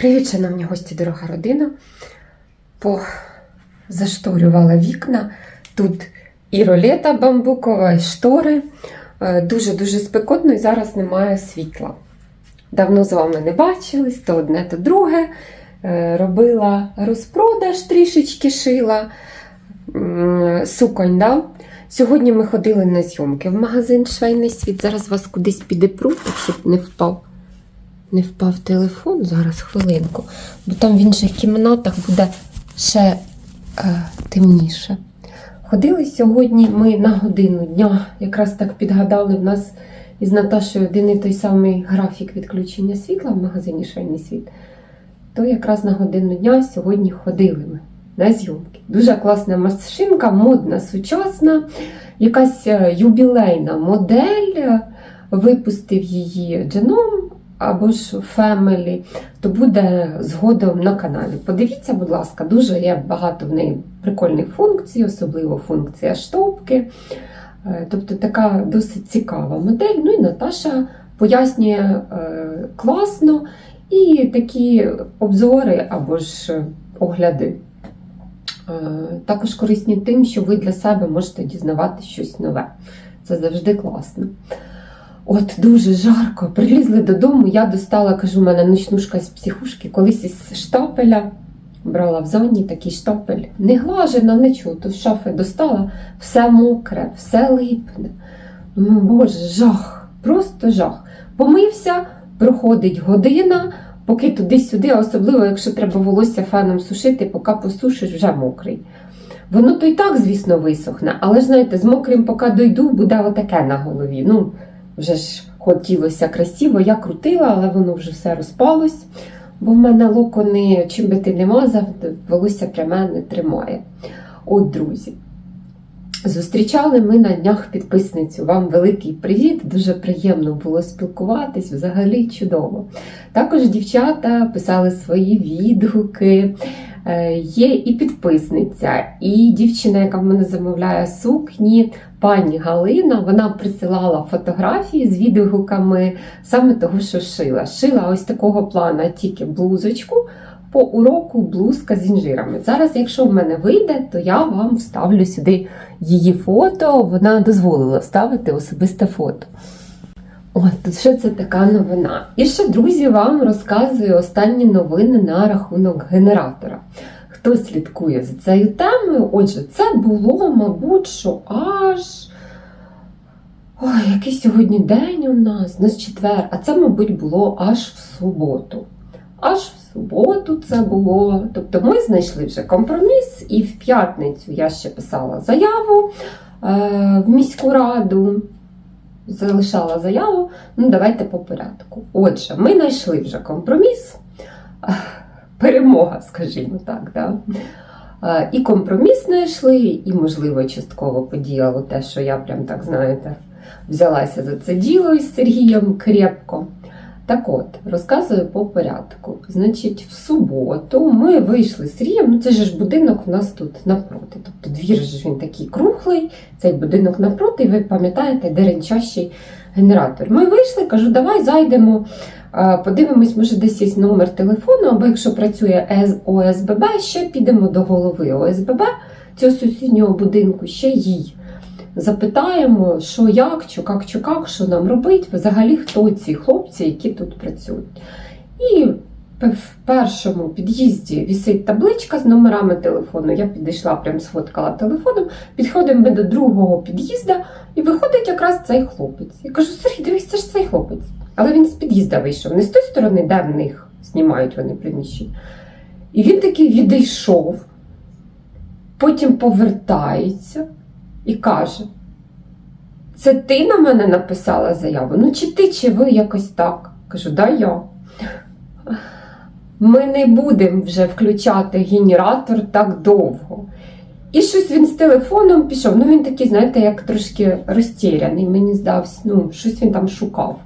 Привіт, шановні гості, дорога родина. Позашторювала вікна. Тут і ролета бамбукова, і штори. Е, Дуже-дуже спекотно і зараз немає світла. Давно з вами не бачились, то одне, то друге. Е, Робила розпродаж, трішечки шила суконь. Да? Сьогодні ми ходили на зйомки в магазин Швейний світ. Зараз вас кудись підепру, так щоб не впав. Не впав телефон, зараз хвилинку, бо там в інших кімнатах буде ще е, темніше. Ходили сьогодні ми на годину дня, якраз так підгадали в нас із Наташою один і той самий графік відключення світла в магазині Швейний світ. То якраз на годину дня сьогодні ходили ми на зйомки. Дуже класна машинка, модна, сучасна, якась е, юбілейна модель. е, Випустив її Дженом або ж Family, то буде згодом на каналі. Подивіться, будь ласка, дуже є багато в неї прикольних функцій, особливо функція штовки. Е, Тобто така досить цікава модель. Ну і Наташа пояснює е, класно і такі обзори або ж огляди. Е, Також корисні тим, що ви для себе можете дізнавати щось нове. Це завжди класно. От дуже жарко. Прилізли додому, я достала, кажу, у мене ночнушка з психушки, колись із штапеля. Брала в зоні такий штапель. Не глажена, нічого. То з шафи достала, все мокре, все липне. Думаю, боже, жах, просто жах. Помився, проходить година, поки туди-сюди, а особливо, якщо треба волосся феном сушити, поки посушиш, вже мокрий. Воно то й так, звісно, висохне, але ж знаєте, з мокрим, поки дойду, буде отаке на голові. Ну, вже ж хотілося красиво, я крутила, але воно вже все розпалось, бо в мене локони, чим би ти не мазав, волосся пряме не тримає. От, друзі. Зустрічали ми на днях підписницю. Вам великий привіт, дуже приємно було спілкуватись, взагалі чудово. Також дівчата писали свої відгуки. Е, Є і підписниця, і дівчина, яка в мене замовляє сукні, пані Галина. Вона присилала фотографії з відгуками саме того, що шила. Шила ось такого плана тільки блузочку. По уроку блузка з інжирами. Зараз, якщо в мене вийде, то я вам вставлю сюди її фото. Вона дозволила вставити особисте фото. От, тут ще це така новина. І ще, друзі, вам розказую останні новини на рахунок генератора. Хто слідкує за цією темою? Отже, це було, мабуть, що аж. Ой, який сьогодні день у нас? У нас четвер, а це, мабуть, було аж в суботу. Аж в суботу це було. Тобто ми знайшли вже компроміс, і в п'ятницю я ще писала заяву е, в міську раду залишала заяву. Ну, давайте по порядку. Отже, ми знайшли вже компроміс, перемога, скажімо так. Да? І компроміс знайшли, і, можливо, частково подіяло те, що я прям так, знаєте, взялася за це діло із Сергієм крепко. Так от, розказую по порядку. Значить, в суботу ми вийшли з Сергієм, ну це ж будинок в нас тут напроти. Тобто двір ж він такий круглий, цей будинок напроти, і ви пам'ятаєте, де ренчащий генератор. Ми вийшли, кажу, давай зайдемо, подивимось, може, десь є номер телефону, або якщо працює ОСББ, ще підемо до голови ОСББ цього сусіднього будинку, ще їй. Запитаємо, що як, що як, що як, що нам робить, взагалі хто ці хлопці, які тут працюють. І в першому під'їзді вісить табличка з номерами телефону. Я підійшла, прям сфоткала телефоном. Підходимо ми до другого під'їзду, і виходить якраз цей хлопець. Я кажу: Сергій, дивись, це ж цей хлопець. Але він з під'їзда вийшов, не з тої сторони, де в них знімають вони приміщення. І він такий відійшов, потім повертається і каже: Це ти на мене написала заяву? Ну, чи ти, чи ви якось так? Кажу, да я. Ми не будемо вже включати генератор так довго. І щось він з телефоном пішов. Ну, він такий, знаєте, як трошки розтіряний, мені здався, ну, щось він там шукав.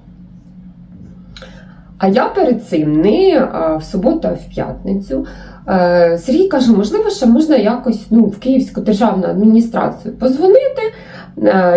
А я перед цим не в суботу, а в п'ятницю. Е, Сергій каже, можливо, ще можна якось ну, в Київську державну адміністрацію позвонити,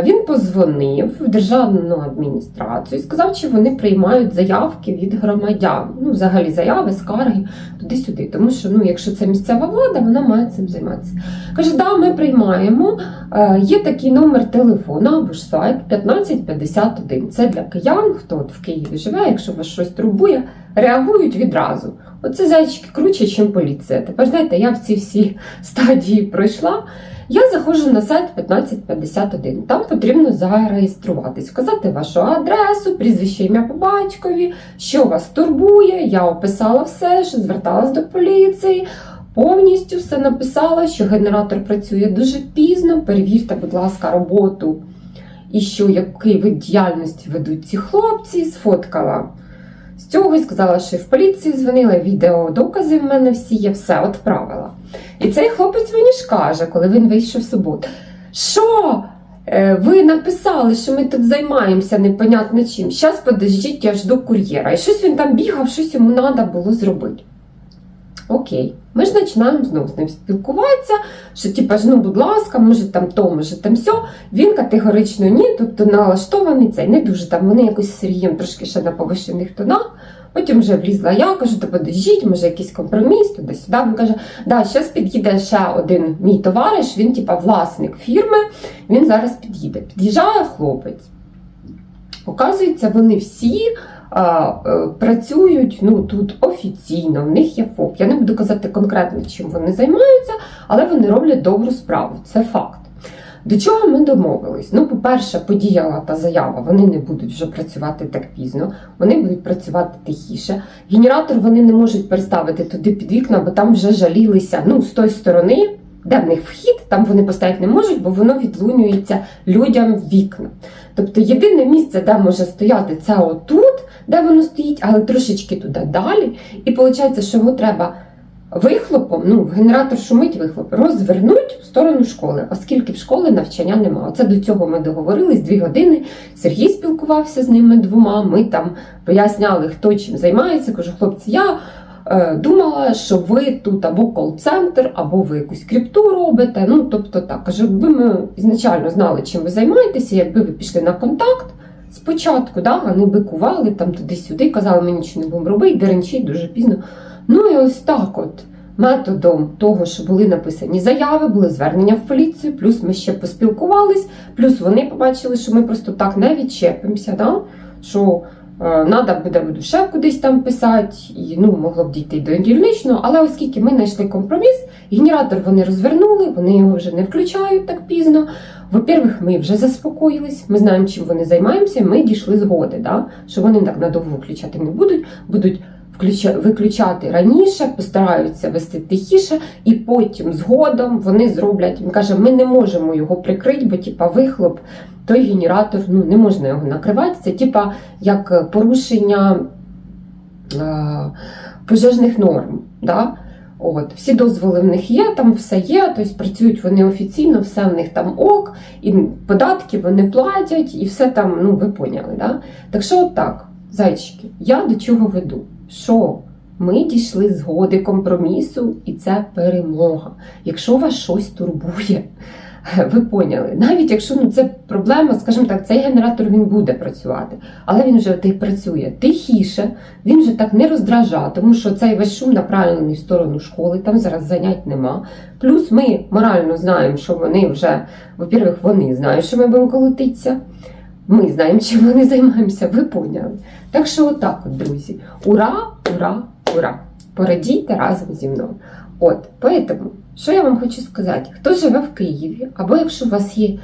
Він позвонив в державну адміністрацію і сказав, чи вони приймають заявки від громадян. Ну, взагалі, заяви, скарги туди-сюди. Тому що, ну, якщо це місцева влада, вона має цим займатися. Каже, да, ми приймаємо. Е, Є такий номер телефону або ж сайт 1551. Це для киян, хто от в Києві живе, якщо вас щось турбує, реагують відразу. Оце зайчики круче, ніж поліція. Тепер знаєте, я в ці всі стадії пройшла. Я заходжу на сайт 1551. Там потрібно зареєструватись, вказати вашу адресу, прізвище ім'я по батькові, що вас турбує. Я описала все, що зверталась до поліції. Повністю все написала, що генератор працює дуже пізно. Перевірте, будь ласка, роботу і що який вид діяльності ведуть ці хлопці. Сфоткала з цього і сказала, що в поліції дзвонила, відео докази в мене всі є, все відправила. І цей хлопець мені ж каже, коли він вийшов в суботу, що е, ви написали, що ми тут займаємося непонятно чим. Зараз подождіть, я жду кур'єра. І щось він там бігав, щось йому треба було зробити. Окей, ми ж починаємо знову з ним спілкуватися, що типа ж, ну, будь ласка, може там то, може там сьо. Він категорично ні, тобто налаштований цей, не дуже там. Вони якось з Сергієм трошки ще на повищених тонах. Потім вже влізла я, кажу, то подождіть, може якийсь компроміс, туди-сюди. Він каже, да, зараз під'їде ще один мій товариш, він типа власник фірми, він зараз під'їде. Під'їжджає хлопець. Оказується, вони всі а, е, працюють ну, тут офіційно, в них є ФОП. Я не буду казати конкретно, чим вони займаються, але вони роблять добру справу. Це факт. До чого ми домовились? Ну, по-перше, подіяла та заява, вони не будуть вже працювати так пізно, вони будуть працювати тихіше. Генератор вони не можуть переставити туди під вікна, бо там вже жалілися ну, з тої сторони, де в них вхід, там вони поставити не можуть, бо воно відлунюється людям в вікна. Тобто єдине місце, де може стояти, це отут, де воно стоїть, але трошечки туди далі. І виходить, що його треба вихлопом, ну, генератор шумить вихлоп, розвернуть в сторону школи, оскільки в школи навчання немає. Оце до цього ми договорились дві години. Сергій спілкувався з ними двома. Ми там поясняли, хто чим займається. Кажу, хлопці, я. е, Думала, що ви тут або кол-центр, або ви якусь крипту робите. Ну, тобто так. Кажу, якби ми ізначально знали, чим ви займаєтеся, якби ви пішли на контакт спочатку, да, вони бикували там туди-сюди, казали, ми нічого не будемо робити, деренчить дуже пізно. Ну і ось так от. Методом того, що були написані заяви, були звернення в поліцію, плюс ми ще поспілкувались, плюс вони побачили, що ми просто так не відчепимося, да? що треба буде буду ще кудись там писати, і ну, могло б дійти до дільничного, але оскільки ми знайшли компроміс, генератор вони розвернули, вони його вже не включають так пізно. Во-первых, ми вже заспокоїлись, ми знаємо, чим вони займаємося, ми дійшли згоди, да? що вони так надовго включати не будуть, будуть виключати раніше, постараються вести тихіше, і потім згодом вони зроблять. Він каже, ми не можемо його прикрити, бо типа вихлоп, той генератор, ну не можна його накривати. Це типа як порушення е, пожежних норм. Да? От, всі дозволи в них є, там все є, тобто працюють вони офіційно, все в них там ок, і податки вони платять, і все там, ну ви поняли. Да? Так що от так, зайчики, я до чого веду? Що ми дійшли згоди компромісу, і це перемога. Якщо вас щось турбує, ви поняли, навіть якщо ну, це проблема, скажімо так, цей генератор він буде працювати, але він вже працює тихіше, він вже так не роздражає, тому що цей весь шум направлений в сторону школи, там зараз занять нема. Плюс ми морально знаємо, що вони вже, во-первых, вони знають, що ми будемо колотитися. Ми знаємо, чим вони займаємося, ви поняли. Так що, отак, от, друзі. Ура, ура, ура! Порадійте разом зі мною. От, поэтому, що я вам хочу сказати? Хто живе в Києві, або якщо у вас є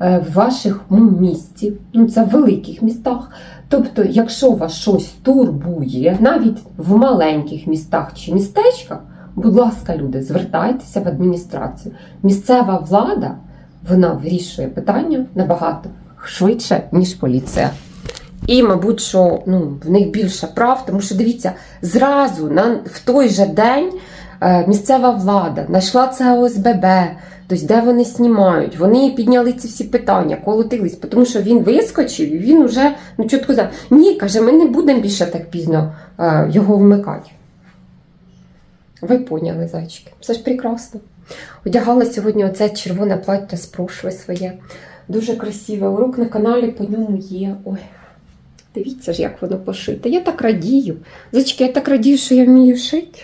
е, в вашому місті, ну це в великих містах, тобто, якщо вас щось турбує, навіть в маленьких містах чи містечках, будь ласка, люди, звертайтеся в адміністрацію. Місцева влада вона вирішує питання набагато швидше, ніж поліція. І, мабуть, що ну, в них більше прав, тому що дивіться, зразу на, в той же день е, місцева влада знайшла це ОСББ, тобто де вони знімають. Вони підняли ці всі питання, колотились, тому що він вискочив і він уже ну, чітко сказав, ні, каже, ми не будемо більше так пізно е, його вмикати. Ви поняли, зайчики. Все ж прекрасно. Одягала сьогодні оце червоне плаття з прошлої своє. Дуже красиве. Урок на каналі по ньому є. Ой, дивіться ж, як воно пошите. Я так радію. Зачки, я так радію, що я вмію шити.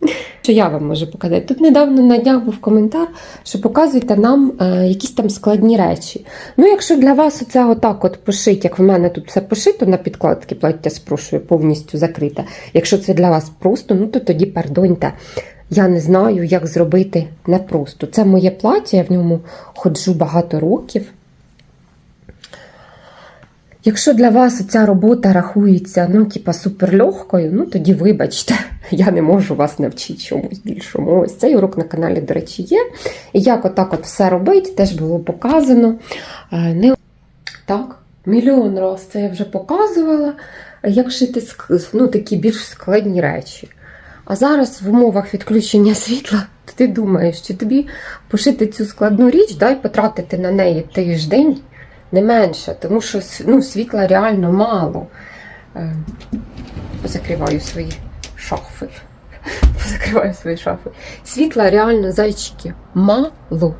Що я вам можу показати? Тут недавно на днях був коментар, що показуйте нам е, якісь там складні речі. Ну, якщо для вас оце отак от пошить, як в мене тут все пошито на підкладки, плаття спрошую, повністю закрите. Якщо це для вас просто, ну то тоді пардоньте. Я не знаю, як зробити непросто. Це моє плаття, я в ньому ходжу багато років. Якщо для вас ця робота рахується, ну, типа, суперлегкою, ну тоді вибачте, я не можу вас навчити чомусь більшому. Ось цей урок на каналі, до речі, є. І як отак от все робить, теж було показано. Е, Не так, мільйон раз це я вже показувала, як шити ну, такі більш складні речі. А зараз в умовах відключення світла ти думаєш, чи тобі пошити цю складну річ, дай потратити на неї тиждень не менше, тому що ну, світла реально мало. Е, Позакриваю свої шафи. Позакриваю свої шафи. Світла реально, зайчики, мало,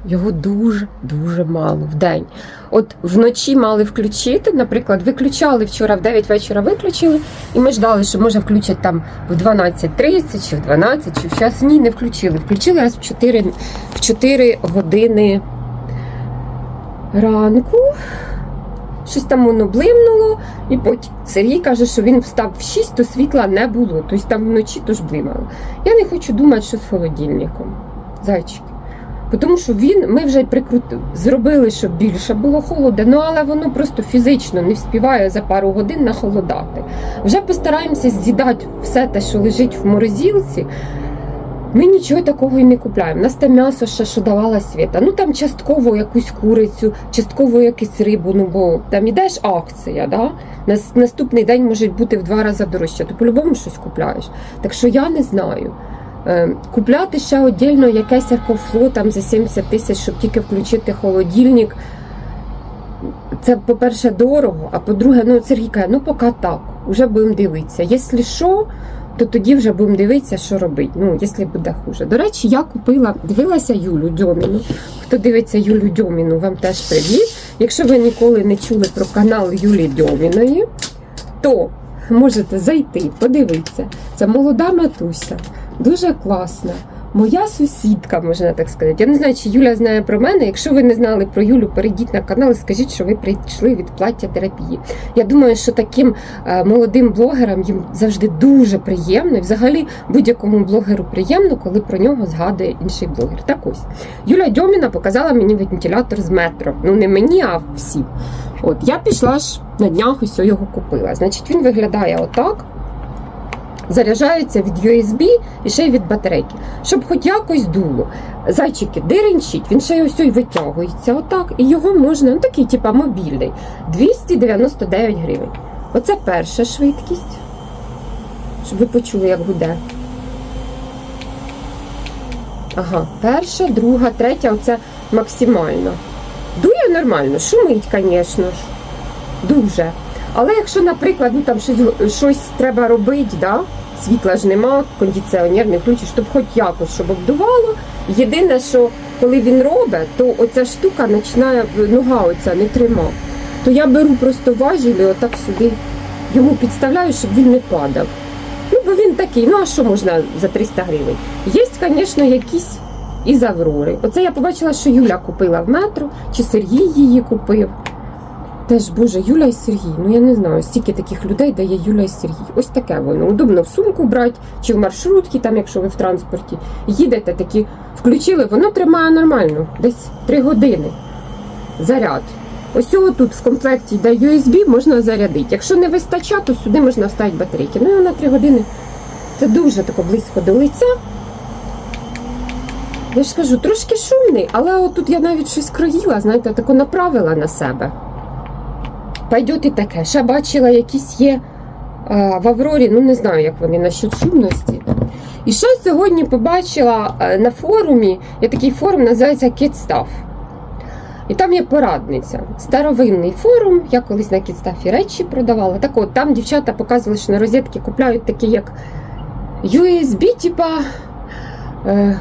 його дуже-дуже мало в день. От вночі мали включити, наприклад, виключали вчора в 9 вечора виключили, і ми ждали, що може включать там в 12.30 чи в 12, чи в час. Ні, не включили. Включили аж в 4, в 4 години ранку. Щось там воно блимнуло, і потім Сергій каже, що він встав в 6, то світла не було. Тобто там вночі то ж блимало. Я не хочу думати, що з холодильником. Зайчики. Тому що він, ми вже прикрутили, зробили, щоб більше було холода, ну але воно просто фізично не вспіває за пару годин нахолодати. Вже постараємося з'їдати все те, що лежить в морозилці. Ми нічого такого і не купляємо. У нас там м'ясо ще що давала світа. Ну там частково якусь курицю, частково якусь рибу, ну бо там ідеш акція, да? Нас, наступний день може бути в два рази дорожче, то по-любому щось купляєш. Так що я не знаю. Е, Купляти ще віддільно якесь екофло там за 70 тисяч, щоб тільки включити холодильник. Це, по-перше, дорого, а по-друге, ну Сергій каже, ну поки так, вже будемо дивитися. Якщо що, то тоді вже будемо дивитися, що робити. Ну, якщо буде хуже. До речі, я купила, дивилася Юлю Дьоміну. Хто дивиться Юлю Дьоміну, вам теж привіт. Якщо ви ніколи не чули про канал Юлі Дьоміної, то можете зайти, подивитися. Це молода матуся, дуже класна. Моя сусідка, можна так сказати. Я не знаю, чи Юля знає про мене. Якщо ви не знали про Юлю, перейдіть на канал і скажіть, що ви прийшли від плаття терапії. Я думаю, що таким е, молодим блогерам їм завжди дуже приємно. І взагалі будь-якому блогеру приємно, коли про нього згадує інший блогер. Так ось Юля Дьоміна показала мені вентилятор з метро. Ну не мені, а всім. От я пішла ж на днях ось його купила. Значить, він виглядає отак. Заряджається від USB і ще й від батарейки, щоб хоч якось дуло. Зайчики диренчить, він ще й ось витягується отак, і його можна, ну такий, типа мобільний, 299 гривень. Оце перша швидкість, щоб ви почули, як гуде. Ага, перша, друга, третя, оце максимально. Дує нормально, шумить, звісно ж. Дуже. Але якщо, наприклад, ну там щось, щось треба робити, да? світла ж нема, кондиціонер не включиш, щоб хоч якось, щоб обдувало. Єдине, що коли він робить, то оця штука починає, нога оця не трима. То я беру просто важіль і отак сюди йому підставляю, щоб він не падав. Ну, бо він такий, ну а що можна за 300 гривень? Є, звісно, якісь із Аврори. Оце я побачила, що Юля купила в метро, чи Сергій її купив. Теж, Боже, Юля і Сергій. Ну я не знаю, стільки таких людей дає Юля і Сергій. Ось таке воно. Удобно в сумку брати, чи в маршрутки, там, якщо ви в транспорті. Їдете такі, включили, воно тримає нормально, десь 3 години. Заряд. Ось цього тут в комплекті йде USB, можна зарядити. Якщо не вистачає, то сюди можна вставити батарейки. Ну і на 3 години це дуже тако близько до лиця. Я ж кажу, трошки шумний, але отут я навіть щось кроїла, знаєте, тако направила на себе. Пойдет і таке. Ще бачила, якісь є а, в Аврорі, ну не знаю, як вони насчет шумності. І ще сьогодні побачила а, на форумі, є такий форум, називається KidStuff. І там є порадниця. Старовинний форум. Я колись на кідстафі речі продавала. Так от, там дівчата показували, що на розетки купляють такі, як USB, типа е,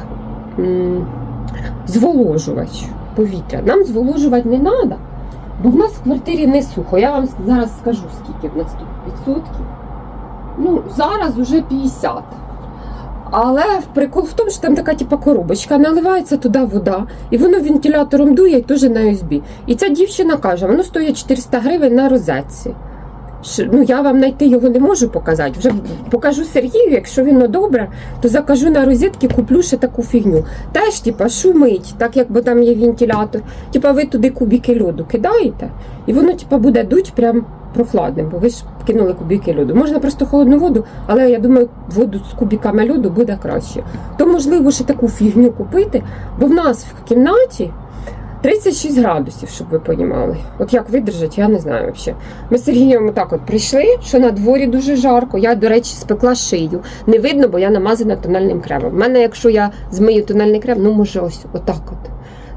зволожувач повітря. Нам зволожувати не треба. Бо в нас в квартирі не сухо. Я вам зараз скажу, скільки в нас тут відсотків. Ну, зараз уже 50. Але прикол в тому, що там така типа коробочка, наливається туди вода, і воно вентилятором дує і теж на USB. І ця дівчина каже, воно стоїть 400 гривень на розетці. Ну, я вам знайти його не можу показати. Вже покажу Сергію, якщо він добре, то закажу на розетки, куплю ще таку фігню. Теж, типа, шумить, так як бо там є вентилятор. Типа, ви туди кубики льоду кидаєте, і воно, типа, буде дуть прям прохладним, бо ви ж кинули кубики льоду. Можна просто холодну воду, але я думаю, воду з кубиками льоду буде краще. То можливо ще таку фігню купити, бо в нас в кімнаті 36 градусів, щоб ви понімали. От як видержать, я не знаю взагалі. Ми з Сергієм так от прийшли, що на дворі дуже жарко. Я, до речі, спекла шию. Не видно, бо я намазана тональним кремом. У мене, якщо я змию тональний крем, ну може ось отак от.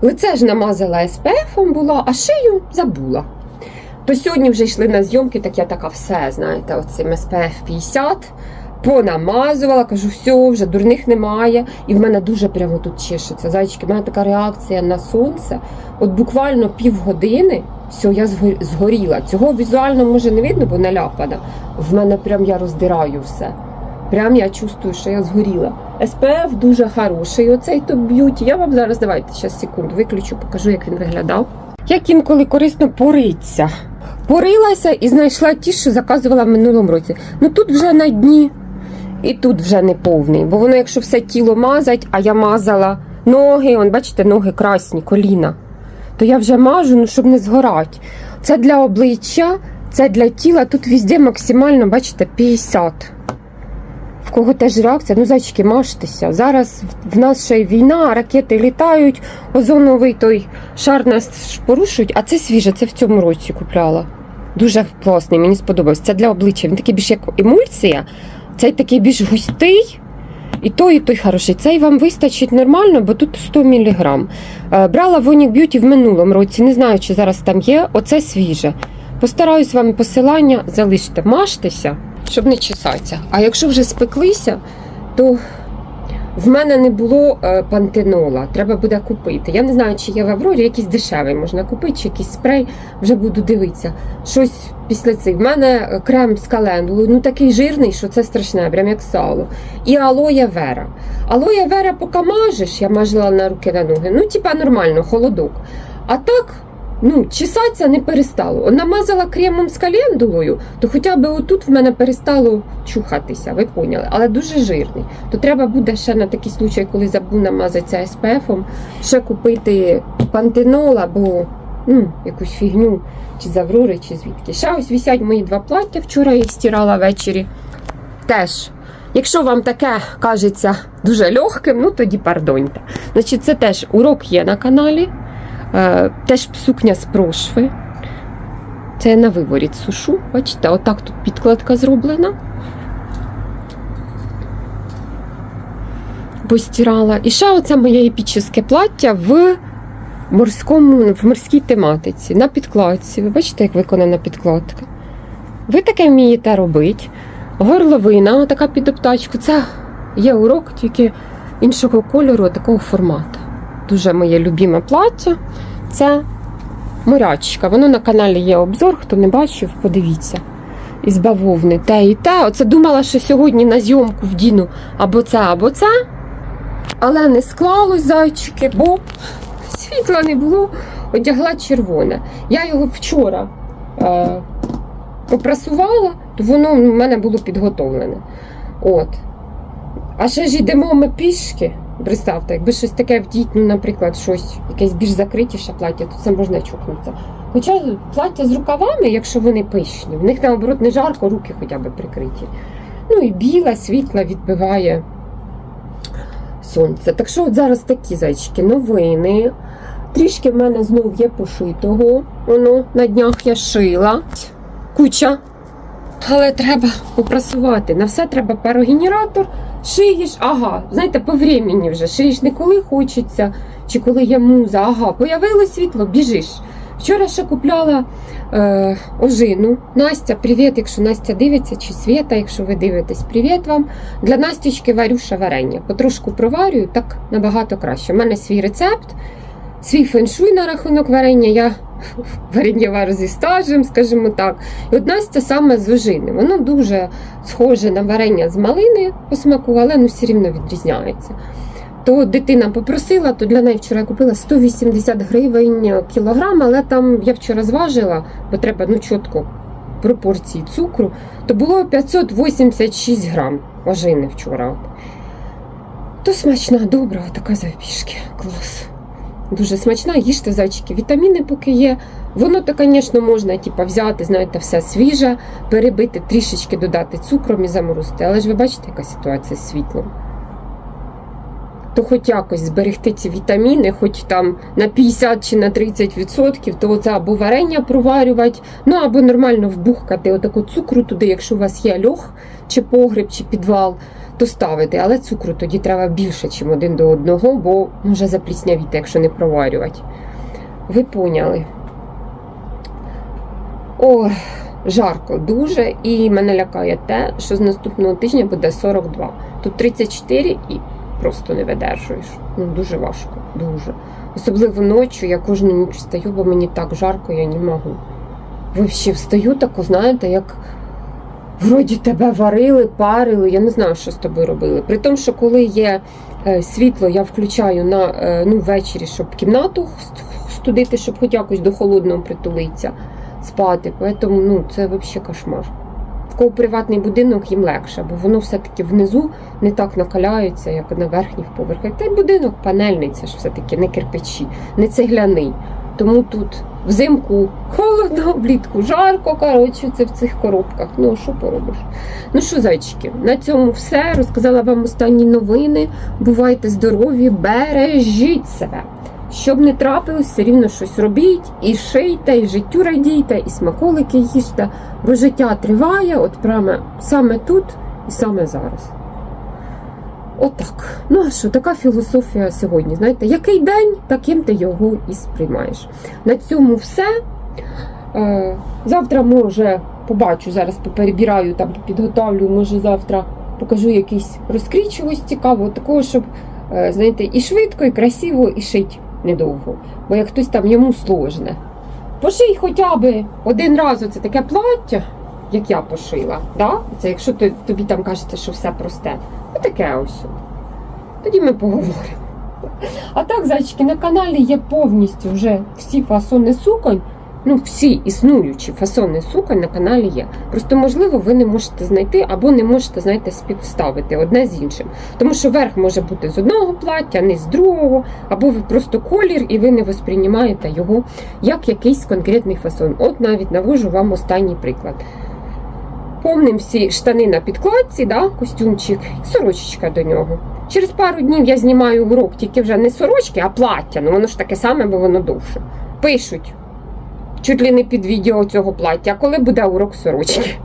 Лице ж намазала SPF була, а шию забула. То сьогодні вже йшли на зйомки, так я така все, знаєте, оцим SPF 50 понамазувала, кажу, все, вже дурних немає. І в мене дуже прямо тут чешеться. Зайчики, в мене така реакція на сонце. От буквально півгодини, все, я зго- згоріла. Цього візуально може не видно, бо наляпана. В мене прям я роздираю все. Прям я чувствую, що я згоріла. SPF дуже хороший. Оцей топ б'юті. Я вам зараз давайте зараз секунду виключу, покажу, як він виглядав. Як інколи корисно поритися. Порилася і знайшла ті, що заказувала в минулому році. Ну тут вже на дні. І тут вже не повний, бо воно, якщо все тіло мазать, а я мазала ноги, он, бачите, ноги красні, коліна, то я вже мажу, ну, щоб не згорати. Це для обличчя, це для тіла. Тут везде максимально, бачите, 50. В кого теж реакція, ну, зайчики, мажтеся. Зараз в нас ще й війна, ракети літають, озоновий той шар нас порушують, а це свіже, це в цьому році купляла. Дуже класний, мені сподобався. Це для обличчя. Він такий більш як емульсія. Цей такий більш густий. І той, і той хороший. Цей вам вистачить нормально, бо тут 100 мг. Брала Вонік Б'юті в минулому році. Не знаю, чи зараз там є. Оце свіже. Постараюсь вам посилання залишити. Мажтеся, щоб не чесатися. А якщо вже спеклися, то в мене не було е, пантенола. Треба буде купити. Я не знаю, чи є в Аврорі якийсь дешевий можна купити, чи якийсь спрей. Вже буду дивитися. Щось після цих. В мене крем з календулою, ну такий жирний, що це страшне, прям як сало. І алоє вера. Алоє вера, поки мажеш, я мажила на руки на ноги. Ну, типа нормально, холодок. А так. Ну, чесатися не перестало. Намазала кремом з календулою, то хоча б отут в мене перестало чухатися, ви поняли, але дуже жирний. То треба буде ще на такий случай, коли забув намазатися SPF, ще купити пантенол або ну, якусь фігню, чи з Аврори, чи звідки. Ще ось висять мої два плаття. Вчора їх стирала ввечері. Теж. Якщо вам таке кажеться дуже легким, ну тоді пардоньте. Значить, це теж урок є на каналі. Е, Теж сукня з прошви. Це я на виворіт сушу. Бачите, отак тут підкладка зроблена. Постирала. І ще оце моє епічне плаття в морському, в морській тематиці, на підкладці. Ви бачите, як виконана підкладка? Ви таке вмієте робити. Горловина, така під обтачку. Це є урок тільки іншого кольору, такого формату. Дуже моє любиме плаття. Це морячка. Воно на каналі є обзор, хто не бачив, подивіться. Із бавовни те і те. Оце думала, що сьогодні на зйомку вдіну або це, або це. Але не склалось зайчики, бо світла не було, одягла червоне. Я його вчора е, попрасувала, то воно в мене було підготовлене. От. А ще ж йдемо ми пішки. Представте, якби щось таке вдіть, ну, наприклад, щось, якесь більш закритіше плаття, то це можна чухнутися. Хоча плаття з рукавами, якщо вони пишні, в них наоборот не жарко, руки хоча б прикриті. Ну і біла, світла відбиває сонце. Так що от зараз такі зайчики, новини. Трішки в мене знов є пошитого. Воно на днях я шила. Куча. Але треба попрасувати. На все треба парогенератор. Шиєш, ага, знаєте, по времені вже. Шиєш не коли хочеться, чи коли є муза. Ага, появилось світло, біжиш. Вчора ще купляла е, ожину. Настя, привіт, якщо Настя дивиться, чи Свята, якщо ви дивитесь, привіт вам. Для Настічки варю ще варення. Потрошку проварюю, так набагато краще. У мене свій рецепт, свій феншуй на рахунок варення. Я варення вар зі стажем, скажімо так. І от Настя саме з ожини. Воно дуже схоже на варення з малини по смаку, але ну, все рівно відрізняється. То дитина попросила, то для неї вчора я купила 180 гривень кілограм, але там я вчора зважила, бо треба ну, чітко пропорції цукру, то було 586 грам ожини вчора. То смачна, добра, така завбіжки. Клас. Дуже смачна, їжте зайчики. Вітаміни поки є. Воно то, звісно, можна типу, взяти, знаєте, все свіже, перебити, трішечки додати цукром і заморозити. Але ж ви бачите, яка ситуація з світлом. То хоч якось зберегти ці вітаміни, хоч там на 50 чи на 30%, то це або варення проварювати, ну або нормально вбухкати отаку цукру туди, якщо у вас є льох, чи погріб, чи підвал, то. Але цукру тоді треба більше, ніж один до одного, бо може запліснявіти, якщо не проварювати. Ви поняли. Ой, жарко дуже, і мене лякає те, що з наступного тижня буде 42. Тут 34 і просто не видержуєш. Ну, дуже важко, дуже. Особливо ночі, я кожну ніч встаю, бо мені так жарко, я не можу. Взагалі встаю тако, знаєте, як вроді тебе варили, парили, я не знаю, що з тобою робили. При тому, що коли є е, світло, я включаю на е, ну, ввечері, щоб кімнату студити, щоб хоч якось до холодного притулитися, спати. Тому ну, це взагалі кошмар. В кого приватний будинок їм легше, бо воно все-таки внизу не так накаляється, як на верхніх поверхах. Та й будинок панельний, це ж все-таки не кирпичі, не цегляний. Тому тут взимку холодно, влітку жарко, коротше, це в цих коробках. Ну, що поробиш? Ну що, зайчики, на цьому все. Розказала вам останні новини. Бувайте здорові, бережіть себе. Щоб не трапилось, все рівно щось робіть, і шийте, і життю радійте, і смаколики їжте, бо життя триває, от прямо саме тут і саме зараз. Отак. Ну а що, така філософія сьогодні. Знаєте, який день, таким ти його і сприймаєш. На цьому все. Е, Завтра, може, побачу, зараз поперебираю, там підготовлю, може завтра покажу якийсь розкрій чогось цікавого, такого, щоб, е, знаєте, і швидко, і красиво, і шить недовго. Бо як хтось там йому сложне. Поший хоча б один раз оце таке плаття, як я пошила. Да? Це якщо то- тобі там кажете, що все просте. Отаке ось. Тоді ми поговоримо. А так, зайчики, на каналі є повністю вже всі фасони суконь. Ну, всі існуючі фасони суконь на каналі є. Просто, можливо, ви не можете знайти або не можете, знаєте, співставити одне з іншим. Тому що верх може бути з одного плаття, не з другого, або ви просто колір, і ви не восприймаєте його як якийсь конкретний фасон. От навіть навожу вам останній приклад. Помним всі штани на підкладці, да, костюмчик, сорочечка до нього. Через пару днів я знімаю урок, тільки вже не сорочки, а плаття. Ну воно ж таке саме, бо воно довше. Пишуть. Чуть ли не під відео цього плаття, а коли буде урок сорочки.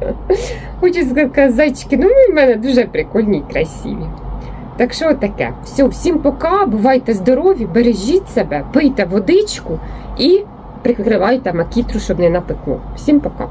Хочу сказати, зайчики, ну в мене дуже прикольні і красиві. Так що таке. Все, всім пока, бувайте здорові, бережіть себе, пийте водичку і прикривайте макітру, щоб не напекло. Всім пока.